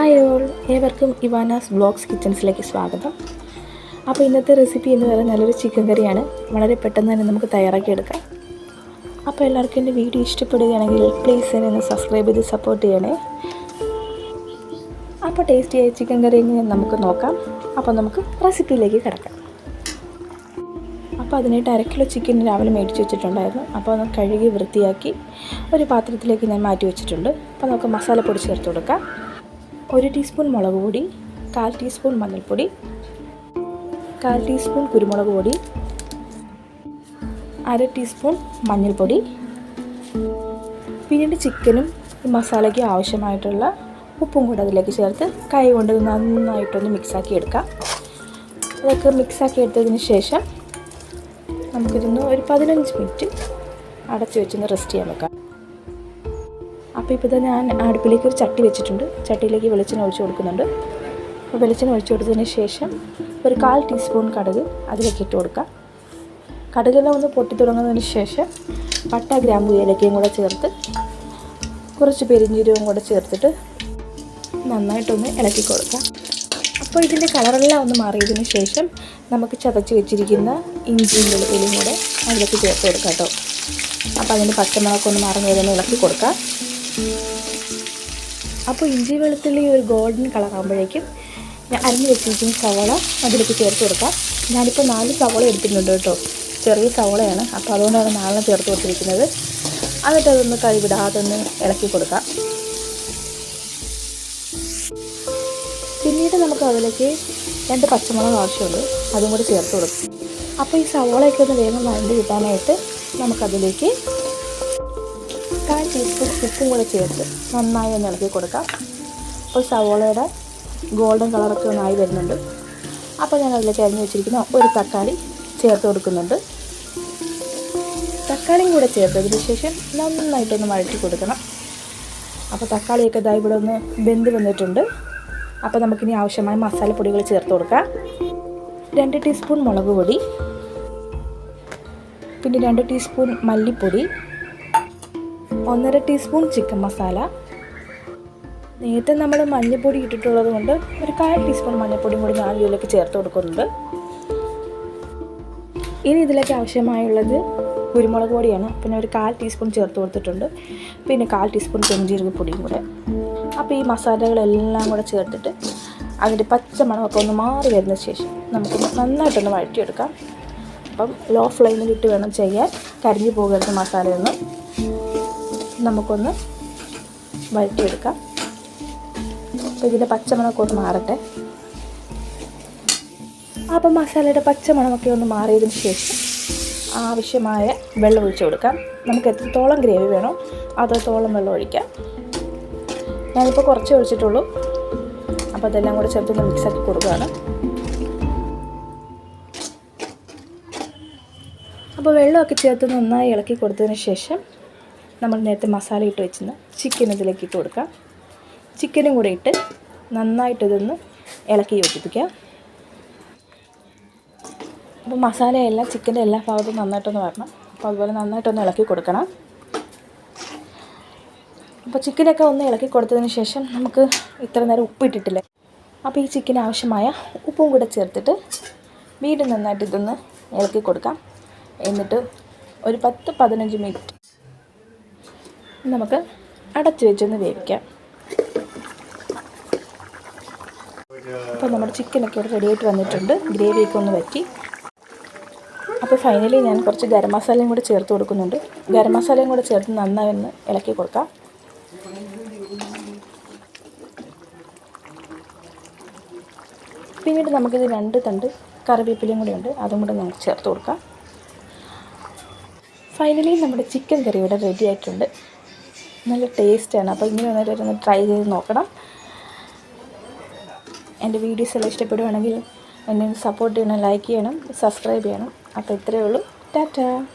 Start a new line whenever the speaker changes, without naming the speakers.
Hi all ഏവർക്കും ഇവാനാസ് blogs കിച്ചൺസിലേക്ക് സ്വാഗതം. അപ്പോൾ ഇന്നത്തെ റെസിപ്പി എന്ന് പറയുന്നത് നല്ലൊരു ചിക്കൻ കറിയാണ്. വളരെ പെട്ടെന്ന് തന്നെ നമുക്ക് തയ്യാറാക്കിയെടുക്കാം അപ്പോൾ എല്ലാവർക്കും എന്റെ വീഡിയോ ഇഷ്ടപ്പെടുകയാണെങ്കിൽ പ്ലീസ് എന്നെ ഒന്ന് സബ്സ്ക്രൈബ് ചെയ്ത് സപ്പോർട്ട് ചെയ്യണേ. അപ്പോൾ ടേസ്റ്റിയായ ചിക്കൻ കറി എങ്ങനെ നമുക്ക് നോക്കാം. അപ്പോൾ നമുക്ക് റെസിപ്പിയിലേക്ക് കിടക്കാം. അപ്പോൾ അതിനായിട്ട് അര കിലോ ചിക്കൻ രാവിലെ മേടിച്ച് വെച്ചിട്ടുണ്ടായിരുന്നു. അപ്പോൾ അത് കഴുകി വൃത്തിയാക്കി ഒരു പാത്രത്തിലേക്ക് ഞാൻ മാറ്റി വെച്ചിട്ടുണ്ട്. അപ്പോൾ നമുക്ക് മസാല പൊടി ചേർത്ത് കൊടുക്കാം. ഒരു ടീസ്പൂൺ മുളക് പൊടി കാൽ ടീസ്പൂൺ മഞ്ഞൾപ്പൊടി കാൽ ടീസ്പൂൺ കുരുമുളക് പൊടി അര ടീസ്പൂൺ മഞ്ഞൾപ്പൊടി. പിന്നീട് ചിക്കനും മസാലയ്ക്ക് ആവശ്യമായിട്ടുള്ള ഉപ്പും കൂടെ അതിലേക്ക് ചേർത്ത് കൈ കൊണ്ട് നന്നായിട്ടൊന്ന് മിക്സാക്കി എടുക്കാം. അതൊക്കെ മിക്സാക്കി എടുത്തതിന് ശേഷം നമുക്കിതൊന്ന് ഒരു പതിനഞ്ച് മിനിറ്റ് അടച്ചു വെച്ചൊന്ന് റെസ്റ്റ് ചെയ്യാൻ വെക്കാം. അപ്പോൾ ഇപ്പോൾ ഞാൻ അടുപ്പിലേക്ക് ഒരു ചട്ടി വെച്ചിട്ടുണ്ട്. ചട്ടിയിലേക്ക് വെളിച്ചെണ്ണ ഒഴിച്ച് കൊടുക്കുന്നുണ്ട്. അപ്പോൾ വെളിച്ചെണ്ണ ഒഴിച്ച് കൊടുത്തതിന് ശേഷം ഒരു കാൽ ടീസ്പൂൺ കടുക് അതിലേക്ക് ഇട്ട് കൊടുക്കാം. കടുകെല്ലാം ഒന്ന് പൊട്ടി തുടങ്ങുന്നതിന് ശേഷം പട്ട ഗ്രാമ്പു ഏലക്കയും കൂടെ ചേർത്ത് കുറച്ച് പെരിഞ്ചീരവും കൂടെ ചേർത്തിട്ട് നന്നായിട്ടൊന്ന് ഇളക്കി കൊടുക്കാം. അപ്പോൾ ഇതിന്റെ കളറെല്ലാം ഒന്ന് മാറിയതിന് ശേഷം നമുക്ക് ചതച്ച് വെച്ചിരിക്കുന്ന ഇഞ്ചിയും വെളുത്തുള്ളിയും കൂടെ അതിലേക്ക് ചേർത്ത് കൊടുക്കാം കേട്ടോ. അപ്പോൾ അതിന്റെ പച്ചമുളക് ഒന്ന് മാറുന്നതിന് ഇളക്കി കൊടുക്കാം. അപ്പോൾ ഇഞ്ചി വെളുത്തുള്ളി ഒരു ഗോൾഡൻ കളറാകുമ്പോഴേക്കും ഞാൻ അരിഞ്ഞ് വെച്ചിരിക്കുന്ന സവോള അതിലേക്ക് ചേർത്ത് കൊടുക്കാം. ഞാനിപ്പോൾ നാല് സവോള എടുത്തിട്ടുണ്ട് കേട്ടോ. ചെറിയ സവോളയാണ്. അപ്പോൾ അതുകൊണ്ടാണ് നാലെണ്ണം ചേർത്ത് കൊടുത്തിരിക്കുന്നത്. എന്നിട്ട് അതൊന്ന് കൈവിടാതെ ഒന്ന് ഇളക്കി കൊടുക്കാം. പിന്നീട് നമുക്ക് അതിലേക്ക് രണ്ട് പച്ചമുളക് ആവശ്യമുണ്ട് അതും കൂടി ചേർത്ത് കൊടുക്കും. അപ്പോൾ ഈ സവോളയൊക്കെ ഒന്ന് വേഗം വഴണ്ടി കിട്ടാനായിട്ട് നമുക്കതിലേക്ക് കാൽ ടീസ്പൂൺ ഉപ്പും കൂടെ ചേർത്ത് നന്നായി ഒന്ന് ഇളക്കി കൊടുക്കാം. അപ്പോൾ സവോളയുടെ ഗോൾഡൻ കളറൊക്കെ ഒന്നായി വരുന്നുണ്ട്. അപ്പോൾ ഞാൻ അതിലേക്ക് അരിഞ്ഞു വെച്ചിരിക്കുന്ന ഒരു തക്കാളി ചേർത്ത് കൊടുക്കുന്നുണ്ട്. തക്കാളിയും കൂടെ ചേർത്തതിന് ശേഷം നന്നായിട്ടൊന്ന് വഴറ്റി കൊടുക്കണം. അപ്പോൾ തക്കാളിയൊക്കെ ഇതായി ഇവിടെ ഒന്ന് വെന്ത് വന്നിട്ടുണ്ട്. അപ്പോൾ നമുക്കിനി ആവശ്യമായ മസാലപ്പൊടികൾ ചേർത്ത് കൊടുക്കാം. രണ്ട് ടീസ്പൂൺ മുളക് പൊടി. പിന്നെ രണ്ട് ടീസ്പൂൺ മല്ലിപ്പൊടി. ഒന്നര ടീസ്പൂൺ ചിക്കൻ മസാല. നേരത്തെ നമ്മൾ മഞ്ഞൾപ്പൊടി ഇട്ടിട്ടുള്ളത് കൊണ്ട് ഒരു കാൽ ടീസ്പൂൺ മഞ്ഞൾപ്പൊടിയും കൂടി ഞാൻ ഇതിലേക്ക് ചേർത്ത് കൊടുക്കുന്നുണ്ട്. ഇനി ഇതിലേക്ക് ആവശ്യമായുള്ളത് കുരുമുളക് പൊടിയാണ്. പിന്നെ ഒരു കാൽ ടീസ്പൂൺ ചേർത്ത് കൊടുത്തിട്ടുണ്ട്. പിന്നെ കാൽ ടീസ്പൂൺ പെഞ്ചീരക പൊടിയും കൂടെ. അപ്പോൾ ഈ മസാലകളെല്ലാം കൂടെ ചേർത്തിട്ട് അതിന്റെ പച്ചമണമൊക്കെ ഒന്ന് മാറി വരുന്ന ശേഷം നമുക്ക് നന്നായിട്ടൊന്ന് വഴറ്റിയെടുക്കാം. അപ്പം ലോ ഫ്ലെയിമിൽ ഇട്ട് വേണം ചെയ്യാൻ. കരിഞ്ഞു പോകരുത് മസാലയൊന്നും. നമുക്കൊന്ന് വഴറ്റിയെടുക്കാം. അപ്പോൾ ഇതിന്റെ പച്ചമണമൊക്കെ ഒന്ന് മാറട്ടെ. അപ്പം മസാലയുടെ പച്ചമണമൊക്കെ ഒന്ന് മാറിയതിന് ശേഷം ആവശ്യമായ വെള്ളം ഒഴിച്ച് കൊടുക്കാം. നമുക്ക് എത്രത്തോളം ഗ്രേവി വേണോ അത്രത്തോളം വെള്ളം ഒഴിക്കാം. ഞാനിപ്പോൾ കുറച്ച് ഒഴിച്ചിട്ടുള്ളൂ. അപ്പോൾ അതെല്ലാം കൂടെ ചേർത്തൊന്ന് മിക്സാക്കി കൊടുക്കുകയാണ്. അപ്പോൾ വെള്ളമൊക്കെ ചേർത്ത് നന്നായി ഇളക്കി കൊടുത്തതിന് ശേഷം നമ്മൾ നേരത്തെ മസാല ഇട്ട് വെച്ചിരുന്ന ചിക്കൻ ഇതിലേക്ക് ഇട്ട് കൊടുക്കാം. ചിക്കനും കൂടെ ഇട്ട് നന്നായിട്ട് ഇതൊന്ന് ഇളക്കി യോജിപ്പിക്കാം. അപ്പോൾ മസാലയെല്ലാം ചിക്കന്റെ എല്ലാ ഭാഗത്തും നന്നായിട്ടൊന്ന് വരണം. അപ്പോൾ അതുപോലെ നന്നായിട്ടൊന്ന് ഇളക്കി കൊടുക്കണം. അപ്പോൾ ചിക്കനൊക്കെ ഒന്ന് ഇളക്കി കൊടുത്തതിന് ശേഷം നമുക്ക് ഇത്ര നേരം ഉപ്പിട്ടിട്ടില്ലേ അപ്പോൾ ഈ ചിക്കന് ആവശ്യമായ ഉപ്പും കൂടെ ചേർത്തിട്ട് വീണ്ടും നന്നായിട്ട് ഇതൊന്ന് ഇളക്കി കൊടുക്കാം. എന്നിട്ട് ഒരു പത്ത് പതിനഞ്ച് മിനിറ്റ് നമുക്ക് അടച്ചു വെച്ചൊന്ന് വേവിക്കാം. അപ്പോൾ നമ്മുടെ ചിക്കനൊക്കെ ഇവിടെ റെഡിയായിട്ട് വന്നിട്ടുണ്ട്. ഗ്രേവിയൊക്കെ ഒന്ന് വറ്റി. അപ്പോൾ ഫൈനലി ഞാൻ കുറച്ച് ഗരം മസാലയും കൂടെ ചേർത്ത് കൊടുക്കുന്നുണ്ട്. ഗരം മസാലയും കൂടെ ചേർത്ത് നന്നായി ഒന്ന് ഇളക്കി കൊടുക്കാം. പിന്നീട് നമുക്കിത് രണ്ട് തണ്ട് കറിവേപ്പിലയും കൂടെ ഉണ്ട്. അതും കൂടെ നമുക്ക് ചേർത്ത് കൊടുക്കാം. ഫൈനലി നമ്മുടെ ചിക്കൻ കറി ഇവിടെ റെഡി ആയിട്ടുണ്ട്. നല്ല ടേസ്റ്റാണ്. അപ്പോൾ ഇങ്ങനെ വന്നിട്ട് ഒന്ന് ട്രൈ ചെയ്ത് നോക്കണം. എന്റെ വീഡിയോസ് എല്ലാം ഇഷ്ടപ്പെടുവാണെങ്കിൽ എന്നെ സപ്പോർട്ട് ചെയ്യണം ലൈക്ക് ചെയ്യണം സബ്സ്ക്രൈബ് ചെയ്യണം. അപ്പോൾ ഇത്രയേ ഉള്ളൂ. ടാറ്റാ.